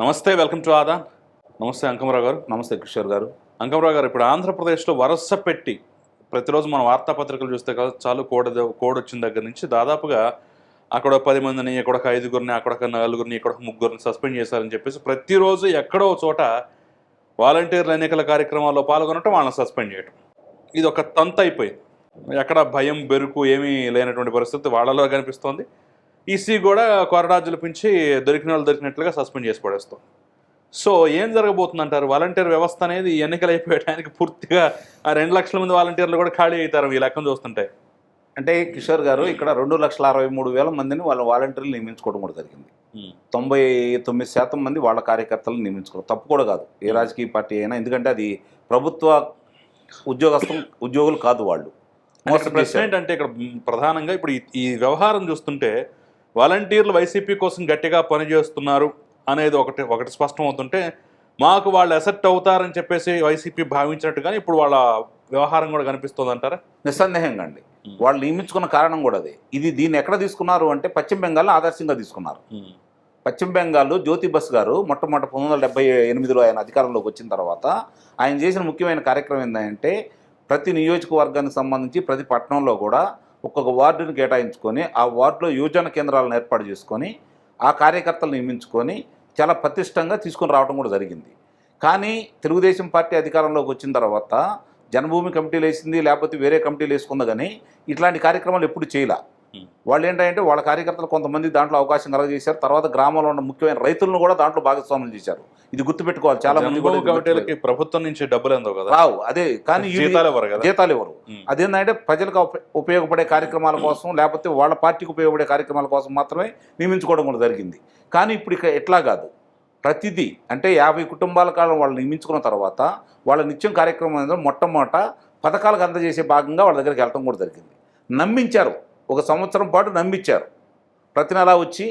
నమస్తే welcome to ఆదా. నమస్తే అంకమరావు గారు. నమస్తే కిషోర్ గారు. అంకమరావు గారు ఇప్పుడు ఆంధ్రప్రదేశ్లో వరస పెట్టి ప్రతిరోజు మన వార్తాపత్రికలు చూస్తే కదా చాలు కోడ కోడ్ వచ్చిన దగ్గర నుంచి దాదాపుగా అక్కడ పది మందిని ఇక్కడ ఒక ఐదుగురిని అక్కడ ఒక నలుగురిని ఇక్కడ ఒక ముగ్గురిని సస్పెండ్ చేశారని చెప్పేసి ప్రతిరోజు ఎక్కడో చోట వాలంటీర్ల ఎన్నికల కార్యక్రమాల్లో పాల్గొనటం వాళ్ళని సస్పెండ్ చేయటం. ఇది ఒక తంత అయిపోయింది ఎక్కడ భయం బెరుకు ఏమీ లేనటువంటి పరిస్థితి వాళ్ళలో కనిపిస్తోంది. ఈసీ కూడా కొరడాజులు పెంచి దొరికిన వాళ్ళు దొరికినట్లుగా సస్పెండ్ చేసి పడేస్తాం. సో ఏం జరగబోతుంది అంటారు వాలంటీర్ వ్యవస్థ అనేది ఎన్నికలు అయిపోయడానికి పూర్తిగా ఆ రెండు లక్షల మంది వాలంటీర్లు కూడా ఖాళీ అవుతారు ఈ లెక్కను చూస్తుంటే. అంటే కిషోర్ గారు ఇక్కడ రెండు లక్షల అరవై మూడు వేల మందిని వాళ్ళ వాలంటీర్లు నియమించుకోవడం కూడా జరిగింది. తొంభై తొమ్మిది శాతం మంది వాళ్ళ కార్యకర్తలను నియమించుకోవడం. తప్పు కూడా కాదు. ఏ రాజకీయ పార్టీ అయినా ఎందుకంటే అది ప్రభుత్వ ఉద్యోగస్థం ఉద్యోగులు కాదు వాళ్ళు. ప్రశ్న. ఏంటంటే ఇక్కడ ప్రధానంగా ఇప్పుడు ఈ వ్యవహారం చూస్తుంటే వాలంటీర్లు వైసీపీ కోసం గట్టిగా పనిచేస్తున్నారు అనేది ఒకటి ఒకటి స్పష్టం అవుతుంటే మాకు వాళ్ళు ఎసెప్ట్ అవుతారని చెప్పేసి వైసీపీ భావించినట్టుగానే ఇప్పుడు వాళ్ళ వ్యవహారం కూడా కనిపిస్తుంది అంటారా నిస్సందేహంగా అండి. వాళ్ళు నియమించుకున్న కారణం కూడా అదే. ఇది దీన్ని ఎక్కడ తీసుకున్నారు అంటే పశ్చిమ బెంగాల్ ఆదర్శంగా తీసుకున్నారు. పశ్చిమ బెంగాల్లో జ్యోతి బస్ గారు మొట్టమొదటి పంతొమ్మిది వందల డెబ్బై ఎనిమిదిలో ఆయన అధికారంలోకి వచ్చిన తర్వాత ఆయన చేసిన ముఖ్యమైన కార్యక్రమం ఏంటంటే ప్రతి నియోజకవర్గానికి సంబంధించి ప్రతి పట్టణంలో కూడా ఒక్కొక్క వార్డుని కేటాయించుకొని ఆ వార్డులో యువజన కేంద్రాలను ఏర్పాటు చేసుకొని ఆ కార్యకర్తలు నియమించుకొని చాలా ప్రతిష్టంగా తీసుకుని రావడం కూడా జరిగింది. కానీ తెలుగుదేశం పార్టీ అధికారంలోకి వచ్చిన తర్వాత జనభూమి కమిటీలు వేసింది లేకపోతే వేరే కమిటీలు వేసుకుందా కానీ ఇట్లాంటి కార్యక్రమాలు ఎప్పుడు చేయలే. వాళ్ళు ఏంటంటే వాళ్ళ కార్యకర్తలు కొంతమంది దాంట్లో అవకాశం కలగజేశారు. తర్వాత గ్రామంలో ఉన్న ముఖ్యమైన రైతులను కూడా దాంట్లో భాగస్వాములు చేశారు. ఇది గుర్తుపెట్టుకోవాలి. చాలా మంది. ప్రభుత్వం నుంచి డబ్బులు ఎందో కదా? రావు. అదే కానీ జీతాలు ఎవరు ఉమ్. అదేంటంటే ప్రజలకు ఉప- ఉపయోగపడే కార్యక్రమాల కోసం లేకపోతే వాళ్ళ పార్టీకి ఉపయోగపడే కార్యక్రమాల కోసం మాత్రమే నియమించుకోవడం కూడా జరిగింది. కానీ ఇప్పుడు ఇక ఎట్లా కాదు. ప్రతిదీ అంటే యాభై కుటుంబాల కాలం వాళ్ళు నియమించుకున్న తర్వాత వాళ్ళ నిత్యం కార్యక్రమం మొట్టమొదట పథకాలకు అందజేసే భాగంగా వాళ్ళ దగ్గరికి వెళ్ళడం కూడా జరిగింది. నమ్మించారు. ఒక సంవత్సరం పాటు నమ్మించారు ప్రతి నెలా వచ్చి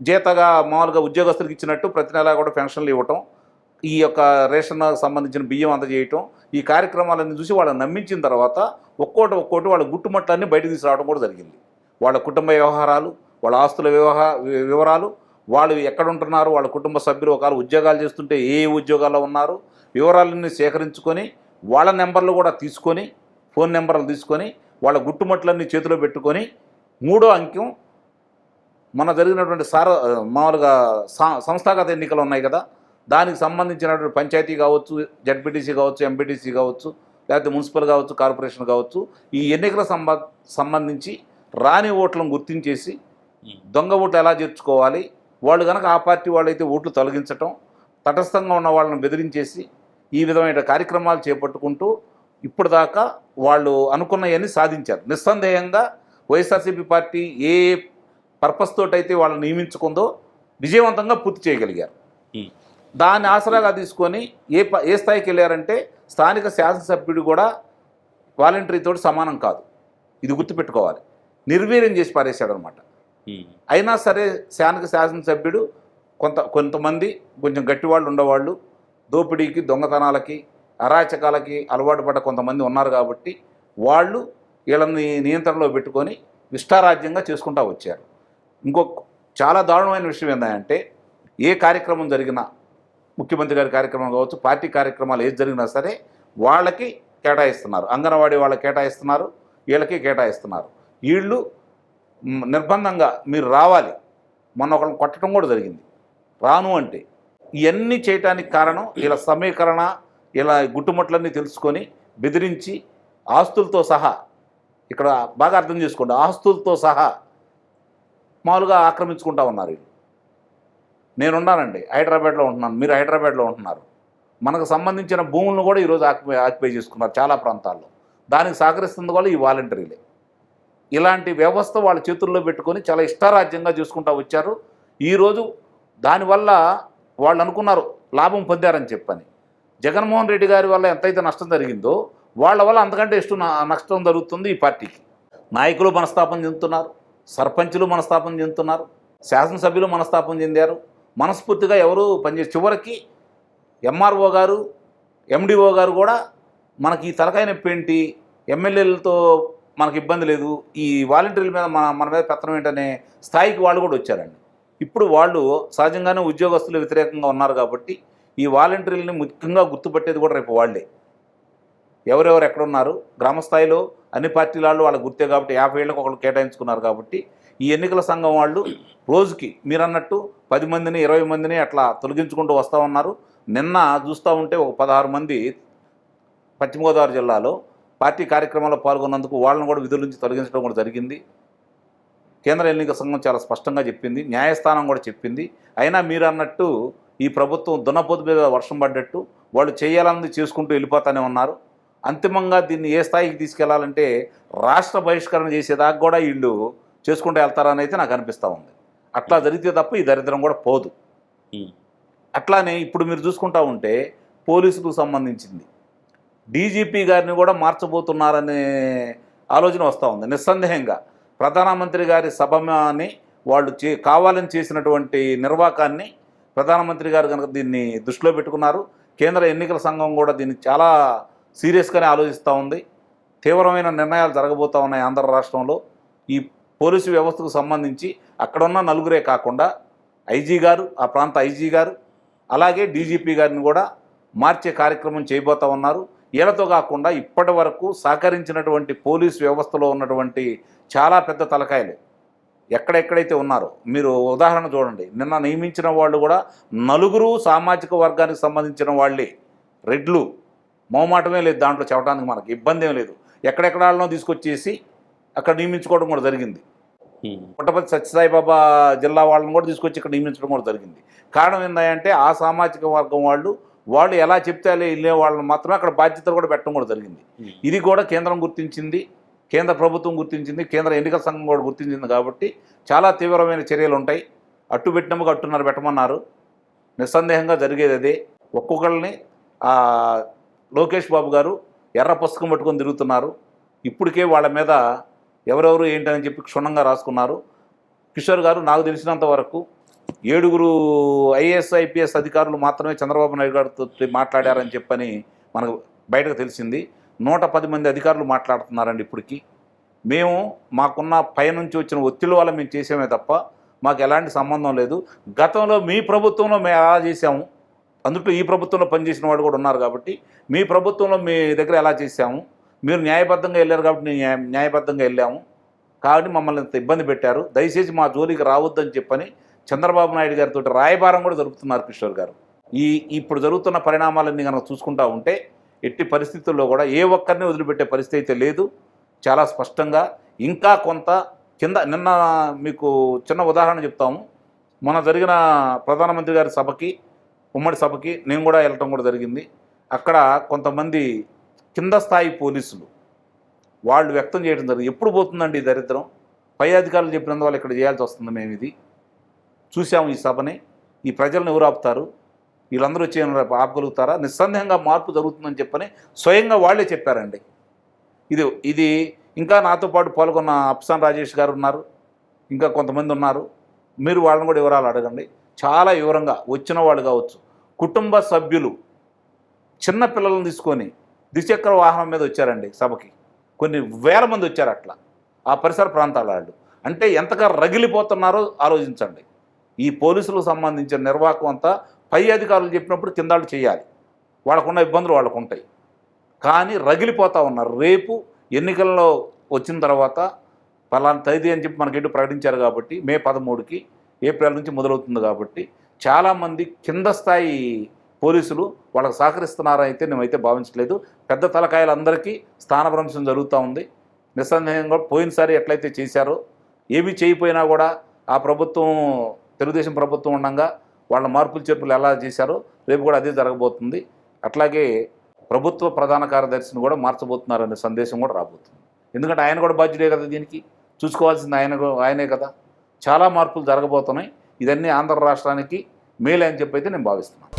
జీతగా మామూలుగా ఉద్యోగస్తులకు ఇచ్చినట్టు ప్రతి నెలా కూడా పెన్షన్లు ఇవ్వటం ఈ యొక్క రేషన్ సంబంధించిన బియ్యం అందజేయటం ఈ కార్యక్రమాలన్నీ చూసి వాళ్ళని నమ్మించిన తర్వాత ఒక్కోటి ఒక్కోటి వాళ్ళ గుట్టుమట్లన్నీ బయట తీసుకురావడం కూడా జరిగింది. వాళ్ళ కుటుంబ వ్యవహారాలు వాళ్ళ ఆస్తుల వ్యవహార వివరాలు వాళ్ళు ఎక్కడ ఉంటున్నారు వాళ్ళ కుటుంబ సభ్యులు ఒకవేళ ఉద్యోగాలు చేస్తుంటే ఏ ఏ ఉద్యోగాల్లో ఉన్నారు వివరాలన్నీ సేకరించుకొని వాళ్ళ నెంబర్లు కూడా తీసుకొని ఫోన్ నెంబర్లు తీసుకొని వాళ్ళ గుట్టుమట్లన్నీ చేతిలో పెట్టుకొని మూడో అంక్యం మన జరిగినటువంటి సార మామూలుగా సా- సంస్థాగత ఎన్నికలు ఉన్నాయి కదా దానికి సంబంధించినటువంటి పంచాయతీ కావచ్చు జడ్పీటీసీ కావచ్చు ఎంపీటీసీ కావచ్చు లేకపోతే మున్సిపల్ కావచ్చు కార్పొరేషన్ కావచ్చు ఈ ఎన్నికల సంబ సంబంధించి రాని ఓట్లను గుర్తించేసి దొంగ ఓట్లు ఎలా చేర్చుకోవాలి వాళ్ళు కనుక ఆ పార్టీ వాళ్ళైతే ఓట్లు తొలగించటం తటస్థంగా ఉన్న వాళ్ళని బెదిరించేసి ఈ విధమైన కార్యక్రమాలు చేపట్టుకుంటూ ఇప్పుడు దాకా వాళ్ళు అనుకున్నవన్నీ సాధించారు నిస్సందేహంగా వైఎస్ఆర్సీపీ పార్టీ ఏ పర్పస్ తోటైతే వాళ్ళని నియమించుకుందో విజయవంతంగా పూర్తి చేయగలిగారు. దాన్ని ఆసరాగా తీసుకొని ఏ ప ఏ స్థాయికి వెళ్ళారంటే స్థానిక శాసనసభ్యుడు కూడా వాలంటరీతో సమానం కాదు ఇది గుర్తుపెట్టుకోవాలి నిర్వీర్యం చేసి పారేశాడు అనమాట. అయినా సరే స్థానిక శాసనసభ్యుడు కొంత కొంతమంది కొంచెం గట్టివాళ్ళు ఉండేవాళ్ళు దోపిడీకి దొంగతనాలకి అరాచకాలకి అలవాటు పడ్డ కొంతమంది ఉన్నారు కాబట్టి వాళ్ళు వీళ్ళని నియంత్రణలో పెట్టుకొని ఇష్టారాజ్యంగా చేసుకుంటూ వచ్చారు. ఇంకొక చాలా దారుణమైన విషయం ఏంటంటే ఏ కార్యక్రమం జరిగినా ముఖ్యమంత్రి గారి కార్యక్రమం కావచ్చు పార్టీ కార్యక్రమాలు ఏది జరిగినా సరే వాళ్ళకి కేటాయిస్తున్నారు. అంగన్వాడీ వాళ్ళకి కేటాయిస్తున్నారు వీళ్ళకి కేటాయిస్తున్నారు. వీళ్ళు నిర్బంధంగా మీరు రావాలి. మొన్న ఒకళ్ళని కొట్టడం కూడా జరిగింది. రాను అంటే ఇవన్నీ చేయటానికి కారణం వీళ్ళ సమీకరణ ఇలా గుట్టుముట్లన్నీ తెలుసుకొని బెదిరించి ఆస్తులతో సహా ఇక్కడ బాగా అర్థం చేసుకోండి ఆస్తులతో సహా మామూలుగా ఆక్రమించుకుంటా ఉన్నారు వీళ్ళు. నేనున్నానండి హైదరాబాద్లో ఉంటున్నాను మీరు హైదరాబాద్లో ఉంటున్నారు. మనకు సంబంధించిన భూములను కూడా ఈరోజు ఆక్యుపై ఆక్యుపై చేసుకున్నారు చాలా ప్రాంతాల్లో. దానికి సహకరిస్తుంది కూడా ఈ వాలంటీర్లే. ఇలాంటి వ్యవస్థ వాళ్ళ చేతుల్లో పెట్టుకొని చాలా ఇష్టారాజ్యంగా చూసుకుంటూ వచ్చారు. ఈరోజు దానివల్ల వాళ్ళు అనుకున్నారు లాభం పొందారని చెప్పని. జగన్మోహన్ రెడ్డి గారి వల్ల ఎంతైతే నష్టం జరిగిందో వాళ్ళ వల్ల అంతకంటే ఇష్టం నష్టం జరుగుతుంది ఈ పార్టీకి. నాయకులు మనస్తాపం చెందుతున్నారు సర్పంచులు మనస్తాపం చెందుతున్నారు శాసనసభ్యులు మనస్తాపం చెందారు. మనస్ఫూర్తిగా ఎవరు పనిచే చివరికి ఎంఆర్ఓ గారు ఎండిఓ గారు కూడా మనకి ఈ తలకాయ నొప్పి ఏంటి ఎమ్మెల్యేలతో మనకి ఇబ్బంది లేదు ఈ వాలంటీర్ల మీద మన మన మీద పెత్తనం ఏంటనే స్థాయికి వాళ్ళు కూడా వచ్చారండి. ఇప్పుడు వాళ్ళు సహజంగానే ఉద్యోగస్తులు వ్యతిరేకంగా ఉన్నారు కాబట్టి ఈ వాలంటీర్లని ముఖ్యంగా గుర్తుపట్టేది కూడా రేపు వాళ్ళే. ఎవరెవరు ఎక్కడున్నారు? గ్రామస్థాయిలో అన్ని పార్టీల వాళ్ళు వాళ్ళకి గుర్తే కాబట్టి యాభై ఏళ్ళకి ఒకళ్ళు కేటాయించుకున్నారు కాబట్టి ఈ ఎన్నికల సంఘం వాళ్ళు రోజుకి మీరన్నట్టు పది మందిని ఇరవై మందిని అట్లా తొలగించుకుంటూ వస్తూ ఉన్నారు. నిన్న చూస్తూ ఉంటే ఒక పదహారు మంది పశ్చిమ గోదావరి జిల్లాలో పార్టీ కార్యక్రమాల్లో పాల్గొన్నందుకు వాళ్ళని కూడా విధుల నుంచి తొలగించడం కూడా జరిగింది. కేంద్ర ఎన్నికల సంఘం చాలా స్పష్టంగా చెప్పింది న్యాయస్థానం కూడా చెప్పింది. అయినా మీరు అన్నట్టు ఈ ప్రభుత్వం దున్నపోతు మీద వర్షం పడ్డట్టు వాళ్ళు చేయాలన్నది చేసుకుంటూ వెళ్ళిపోతానే ఉన్నారు. అంతిమంగా దీన్ని ఏ స్థాయికి తీసుకెళ్ళాలంటే రాష్ట్ర బహిష్కరణ చేసేదాకా కూడా వీళ్ళు చేసుకుంటూ వెళ్తారని అయితే నాకు అనిపిస్తూ ఉంది. అట్లా జరిగితే తప్ప ఈ దరిద్రం కూడా పోదు. అట్లానే ఇప్పుడు మీరు చూసుకుంటా ఉంటే పోలీసులకు సంబంధించింది. డీజీపీ గారిని కూడా మార్చబోతున్నారనే ఆలోచన వస్తూ ఉంది. నిస్సందేహంగా ప్రధానమంత్రి గారి సభని వాళ్ళు చే కావాలని చేసినటువంటి నిర్వాకాన్ని ప్రధానమంత్రి గారు కనుక దీన్ని దృష్టిలో పెట్టుకున్నారు. కేంద్ర ఎన్నికల సంఘం కూడా దీన్ని చాలా సీరియస్గానే ఆలోచిస్తూ ఉంది. తీవ్రమైన నిర్ణయాలు జరగబోతూ ఉన్నాయి ఆంధ్ర రాష్ట్రంలో. ఈ పోలీసు వ్యవస్థకు సంబంధించి అక్కడున్న నలుగురే కాకుండా ఐజీ గారు ఆ ప్రాంత ఐజీ గారు అలాగే డీజీపీ గారిని కూడా మార్చే కార్యక్రమం చేయబోతా ఉన్నారు. వీళ్ళతో కాకుండా ఇప్పటి వరకు సహకరించినటువంటి పోలీసు వ్యవస్థలో ఉన్నటువంటి చాలా పెద్ద తలకాయలు. ఎక్కడెక్కడైతే ఉన్నారో. మీరు ఉదాహరణ చూడండి. నిన్న నియమించిన వాళ్ళు కూడా నలుగురు సామాజిక వర్గానికి సంబంధించిన వాళ్ళే. రెడ్లు. మోమాటమే లేదు దాంట్లో చెప్పడానికి మనకి. ఇబ్బంది ఏం లేదు. ఎక్కడెక్కడ వాళ్ళనో తీసుకొచ్చేసి అక్కడ నియమించుకోవడం కూడా జరిగింది. ఉమ్. పుట్టపర్తి సత్యసాయిబాబా జిల్లా వాళ్ళని కూడా తీసుకొచ్చి ఇక్కడ నియమించడం కూడా జరిగింది. కారణం ఏంటంటే ఆ సామాజిక వర్గం వాళ్ళు వాళ్ళు ఎలా చెప్తే వెళ్ళే వాళ్ళని మాత్రమే అక్కడ బాధ్యతలు కూడా పెట్టడం కూడా జరిగింది. ఇది కూడా కేంద్రం గుర్తించింది. కేంద్ర ప్రభుత్వం గుర్తించింది కేంద్ర ఎన్నికల సంఘం కూడా గుర్తించింది కాబట్టి చాలా తీవ్రమైన చర్యలు ఉంటాయి. అట్టు పెట్టినప్పుడు అట్టున్నర పెట్టమన్నారు. నిస్సందేహంగా జరిగేది అదే. ఒక్కొక్కరిని లోకేష్ బాబు గారు ఎర్ర పుస్తకం పట్టుకొని తిరుగుతున్నారు. ఇప్పటికే వాళ్ళ మీద ఎవరెవరు ఏంటని చెప్పి క్షుణ్ణంగా రాసుకున్నారు. కిషోర్ గారు నాకు తెలిసినంత వరకు ఏడుగురు ఐఏఎస్ ఐపీఎస్ అధికారులు మాత్రమే చంద్రబాబు నాయుడు గారితో మాట్లాడారని చెప్పని మనకు బయటకు తెలిసింది. నూట పది మంది అధికారులు మాట్లాడుతున్నారండి ఇప్పటికీ. మేము మాకున్న పైనుంచి వచ్చిన ఒత్తిడి వల్ల మేము చేసామే తప్ప మాకు ఎలాంటి సంబంధం లేదు. గతంలో మీ ప్రభుత్వంలో మేము ఎలా చేసాము అందులో ఈ ప్రభుత్వంలో పనిచేసిన వాళ్ళు కూడా ఉన్నారు కాబట్టి మీ ప్రభుత్వంలో మీ దగ్గర ఎలా చేసాము మీరు న్యాయబద్ధంగా వెళ్ళారు కాబట్టి న్యాయ న్యాయబద్ధంగా వెళ్ళాము. కాబట్టి మమ్మల్ని ఇంత ఇబ్బంది పెట్టారు. దయచేసి మా జోలికి రావద్దని చెప్పని చంద్రబాబు నాయుడు గారితో రాయబారం కూడా జరుపుతున్నారు కిషోర్ గారు. ఈ ఇప్పుడు జరుగుతున్న పరిణామాలన్నీ కనుక చూసుకుంటా ఉంటే ఎట్టి పరిస్థితుల్లో కూడా ఏ ఒక్కరిని వదిలిపెట్టే పరిస్థితి అయితే లేదు. చాలా స్పష్టంగా ఇంకా కొంత కింద నిన్న మీకు చిన్న ఉదాహరణ చెప్తాము. మొన్న జరిగిన ప్రధానమంత్రి గారి సభకి ఉమ్మడి సభకి నేను కూడా వెళ్ళటం కూడా జరిగింది. అక్కడ కొంతమంది కింద స్థాయి పోలీసులు వాళ్ళు వ్యక్తం చేయడం జరిగింది. ఎప్పుడు పోతుందండి ఈ దరిద్రం? పై అధికారులు చెప్పినందువల్ల ఇక్కడ చేయాల్సి వస్తుంది మేము ఇది చూసాము ఈ సభని. ఈ ప్రజలను ఎవరు ఆపుతారు? వీళ్ళందరూ వచ్చి రేపు ఆపగలుగుతారా? నిస్సందేహంగా మార్పు జరుగుతుందని చెప్పని స్వయంగా వాళ్ళే చెప్పారండి. ఇది ఇది ఇంకా నాతో పాటు పాల్గొన్న అప్సాన్ రాజేష్ గారు ఉన్నారు. ఇంకా కొంతమంది ఉన్నారు. మీరు వాళ్ళని కూడా వివరాలు అడగండి. చాలా వివరంగా వచ్చిన వాళ్ళు కావచ్చు. కుటుంబ సభ్యులు చిన్న పిల్లలను తీసుకొని ద్విచక్ర వాహనం మీద వచ్చారండి సభకి. కొన్ని వేల మంది వచ్చారు అట్లా. ఆ పరిసర ప్రాంతాల వాళ్ళు. అంటే ఎంతగా రగిలిపోతున్నారో ఆలోచించండి. ఈ పోలీసులకు సంబంధించిన నిర్వాహకం అంతా పై అధికారులు చెప్పినప్పుడు కిందాళ్ళు చేయాలి. వాళ్ళకున్న ఇబ్బందులు వాళ్ళకు ఉంటాయి కానీ రగిలిపోతూ ఉన్నారు. రేపు ఎన్నికల్లో వచ్చిన తర్వాత పలానా తేదీ అని చెప్పి మనకి ఎటు ప్రకటించారు కాబట్టి మే పదమూడుకి ఏప్రిల్ నుంచి మొదలవుతుంది కాబట్టి చాలామంది కింద స్థాయి పోలీసులు వాళ్ళకి సహకరిస్తున్నారైతే అయితే భావించలేదు పెద్ద తలకాయలందరికీ స్థానభ్రంశం జరుగుతూ ఉంది. నిస్సందేహంగా పోయినసారి ఎట్లయితే చేశారో ఏమి చేయకపోయినా కూడా ఆ ప్రభుత్వం తెలుగుదేశం ప్రభుత్వం ఉండగా వాళ్ళ మార్పులు చేర్పులు ఎలా చేశారో రేపు కూడా అదే జరగబోతుంది. అట్లాగే ప్రభుత్వ ప్రధాన కార్యదర్శిని కూడా మార్చబోతున్నారనే సందేశం కూడా రాబోతుంది. ఎందుకంటే ఆయన కూడా బాధ్యుడే కదా దీనికి. చూసుకోవాల్సింది ఆయన ఆయనే కదా. చాలా మార్పులు జరగబోతున్నాయి. ఇదన్నీ ఆంధ్ర రాష్ట్రానికి మేలే అని చెప్పి అయితే నేను భావిస్తున్నాను.